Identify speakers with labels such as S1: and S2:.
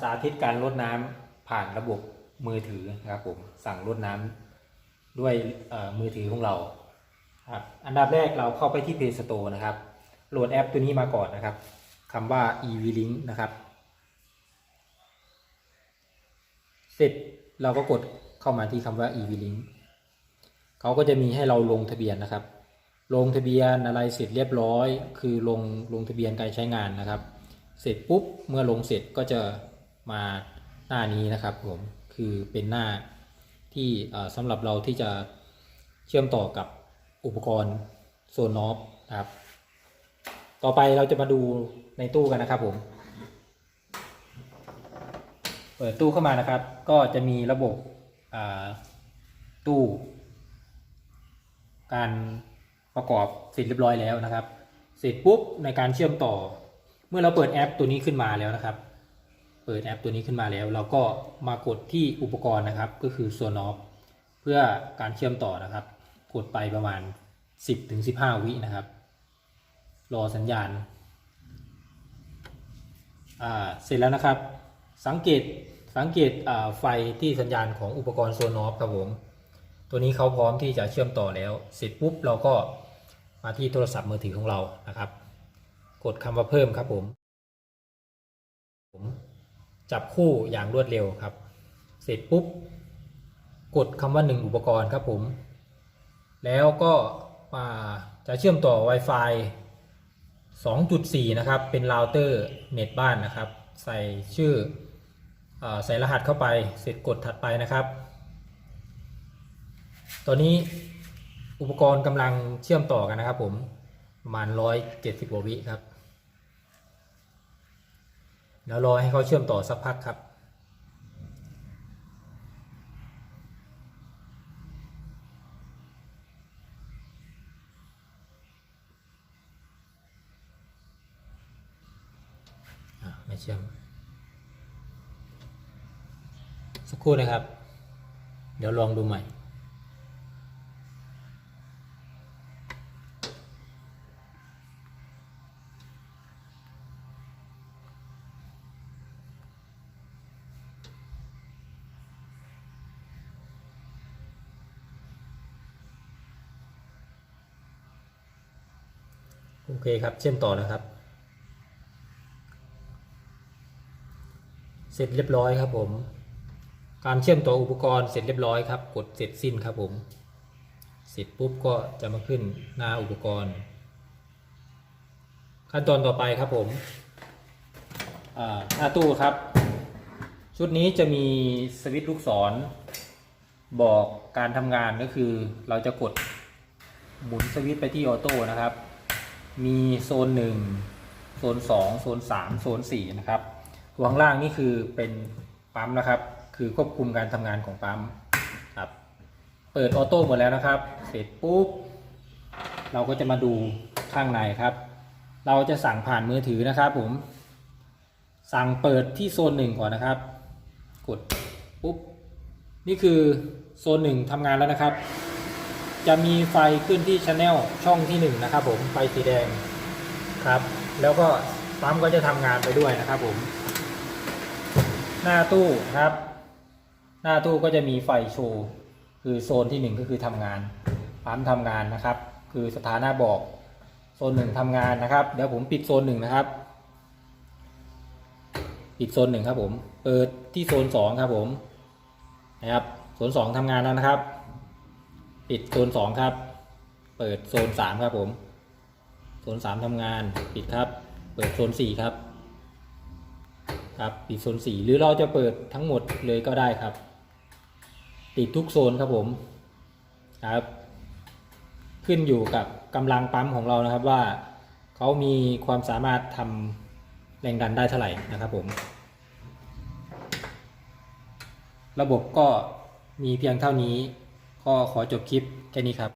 S1: สาธิตการรดน้ำผ่านระบบมือถือนะครับผมสั่งรดน้ำด้วยมือถือของเราครับอันดับแรกเราเข้าไปที่ Play Store นะครับโหลดแอปตัวนี้มาก่อนนะครับคำว่า eVlink นะครับ เสร็จเราก็กดเข้ามาที่คำว่า eVlink เขาก็จะมีให้เราลงทะเบียนนะครับ ลงทะเบียนอะไรเสร็จเรียบร้อย คือลงลงทะเบียนการใช้งานนะครับ เสร็จปุ๊บเมื่อลงเสร็จก็จะ มาหน้านี้นะครับผมคือเป็นหน้าที่สำหรับเราที่จะเชื่อมต่อกับอุปกรณ์โซนอฟนะครับ ต่อไปเราจะมาดูในตู้กันนะครับผมเปิดตู้เข้ามานะครับ ก็จะมีระบบตู้ การประกอบเสร็จเรียบร้อยแล้วนะครับ เสร็จปุ๊บในการเชื่อมต่อ เมื่อเราเปิดแอปตัวนี้ขึ้นมาแล้วนะครับ เปิดแอปตัวนี้ขึ้นมาแล้ว เราก็มากดที่อุปกรณ์นะครับ ก็คือ s o n o f เพื่อการเชื่อมต่อนะครับ กดไปประมาณ 10-15 วินะครับ รอสัญญาณอ่าเสร็จแล้วนะครับ สังเกตสังเกตไฟที่สัญญาณของอุปกรณ์โซนอฟครับผม ตัวนี้เขาพร้อมที่จะเชื่อมต่อแล้ว เสร็จปุ๊บเราก็มาที่โทรศัพท์มือถือของเรานะครับ กดคำว่าเพิ่มครับผม จับคู่อย่างรวดเร็วครับ เสร็จปุ๊บ กดคำว่าหนึ่งอุปกรณ์ครับผม แล้วก็มาจะเชื่อมต่อ Wi-Fi 2.4 นะครับ เป็นเราเตอร์เน็ตบ้านนะครับ ใส่ชื่ออใส่รหัสเข้าไป เสร็จกดถัดไปนะครับ ตอนนี้อุปกรณ์กำลังเชื่อมต่อกันนะครับผม ประมาณ 170กว่าวิครับ เดี๋ยวรอให้เขาเชื่อมต่อสักพักครับ ไม่เชื่อม สักครู่นะครับ เดี๋ยวลองดูใหม่ โอเคครับ เชื่อมต่อแล้วครับ เสร็จเรียบร้อยครับผม การเชื่อมต่ออุปกรณ์เสร็จเรียบร้อยครับ กดเสร็จสิ้นครับผม เสร็จปุ๊บก็จะมาขึ้นหน้าอุปกรณ์ ขั้นตอนต่อไปครับผมอ่าหน้าตู้ครับ ชุดนี้จะมีสวิตช์ลูกศร บอกการทำงานก็คือเราจะกดหมุนสวิตช์ไปที่ออโต้นะครับ มีโซน1โซน2โซน3โซน4นะครับตัวข้างล่างนี่คือเป็นปั๊มนะครับ คือควบคุมการทำงานของปั๊มครับ เปิดออโต้หมดแล้วนะครับ เสร็จปุ๊บเราก็จะมาดูข้างในครับ เราจะสั่งผ่านมือถือนะครับผม สั่งเปิดที่โซนหนึ่งก่อนนะครับ กดปุ๊บ นี่คือโซนหนึ่งทำงานแล้วนะครับ จะมีไฟขึ้นที่ช anel ช่องที่1นะครับผมไฟสีแดงครับ แล้วก็ปั๊มก็จะทำงานไปด้วยนะครับผม หน้าตู้ครับ หน้าตู้ก็จะมีไฟโชว์คือโซนที่ 1 ก็คือทำงานปั๊มทำงานนะครับ คือสถานะบอกโซนหนึ่งทำงานนะครับ เดี๋ยวผมปิดโซนหนึ่งนะครับ ปิดโซนหนึ่งครับผม เปิดที่โซนสองครับผม นะครับ โซนสองทำงานแล้วนะครับ ปิดโซนสองครับ เปิดโซนสามครับผม โซนสามทำงาน ปิดครับ เปิดโซนสี่ครับ ครับ ปิดโซนสี่หรือเราจะเปิดทั้งหมดเลยก็ได้ครับ ติดทุกโซนครับผม ครับ ขึ้นอยู่กับกำลังปั๊มของเรานะครับว่าเขามีความสามารถทำแรงดันได้เท่าไหร่นะครับผม ระบบก็มีเพียงเท่านี้ ก็ขอจบคลิปแค่นี้ครับ